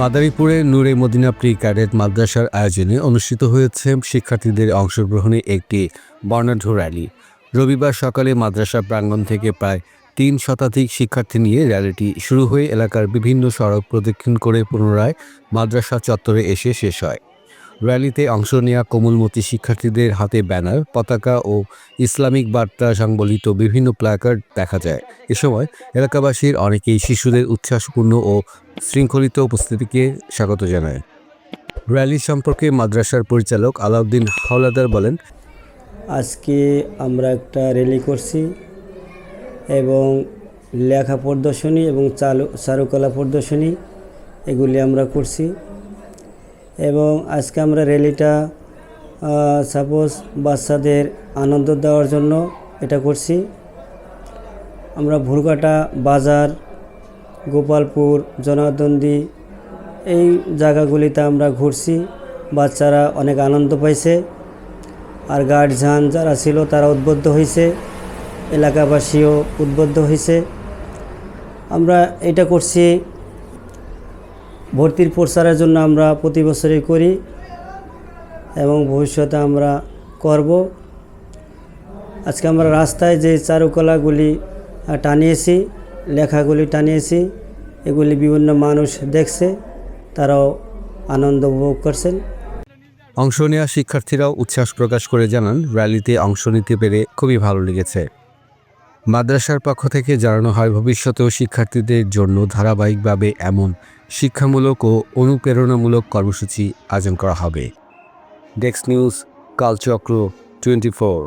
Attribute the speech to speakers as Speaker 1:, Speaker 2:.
Speaker 1: মাদারীপুরে নূরে Madina pre cadet মাদ্রাসার আয়োজনে অনুষ্ঠিত হয়েছে শিক্ষার্থীদের অংশগ্রহণে একটি বর্ণাঢ্য র্যালি। রবিবার সকালে মাদ্রাসা প্রাঙ্গণ থেকে প্রায় তিন শতাধিক শিক্ষার্থী নিয়ে র্যালিটি শুরু হয়ে এলাকার বিভিন্ন সড়ক প্রদক্ষিণ করে পুনরায় মাদ্রাসা চত্বরে এসে শেষ হয়। র্যালিতে অংশ নেওয়া কোমলমতি শিক্ষার্থীদের হাতে ব্যানার, পতাকা ও ইসলামিক বার্তা সংবলিত বিভিন্ন প্ল্যাকার্ড দেখা যায়। এ সময় এলাকাবাসীর অনেকেই শিশুদের উচ্ছ্বাসপূর্ণ ও শৃঙ্খলিত উপস্থিতিকে স্বাগত জানায়। র্যালি সম্পর্কে মাদ্রাসার পরিচালক আলাউদ্দিন হাওলাদার বলেন,
Speaker 2: আজকে আমরা একটা র্যালি করছি এবং লেখা প্রদর্শনী এবং চালু চারুকলা প্রদর্শনী, এগুলি আমরা করছি। এবং আজকে আমরা র্যালিটা সাপোজ বাচ্চাদের আনন্দ দেওয়ার জন্য এটা করছি। আমরা ভুরকাটা বাজার, গোপালপুর, জনার্দন্দি এই জায়গাগুলিতে আমরা ঘুরছি। বাচ্চারা অনেক আনন্দ পাইছে। আর গার্ডজান যারা ছিল তারা উদ্বুদ্ধ হয়েছে এলাকাবাসীও উদ্বুদ্ধ হয়েছে আমরা এটা করছি ভর্তির প্রচারের জন্য আমরা প্রতি বছরই করি এবং ভবিষ্যতে আমরা করব। আজকে আমরা রাস্তায় যে চারুকলাগুলি টানিয়েছি, লেখাগুলি টানিয়েছি, এগুলি বিভিন্ন মানুষ দেখছে, তারাও আনন্দ উপভোগ করছেন।
Speaker 1: অংশ নেওয়া শিক্ষার্থীরাও উচ্ছ্বাস প্রকাশ করে জানান, র্যালিতে অংশ নিতে পেরে খুবই ভালো লেগেছে। মাদ্রাসার পক্ষ থেকে জানানো হয়, ভবিষ্যতেও শিক্ষার্থীদের জন্য ধারাবাহিকভাবে এমন শিক্ষামূলক ও অনুপ্রেরণামূলক কর্মসূচি আয়োজন করা হবে। ডেক্স নিউজ কালচক্র টোয়েন্টি ফোর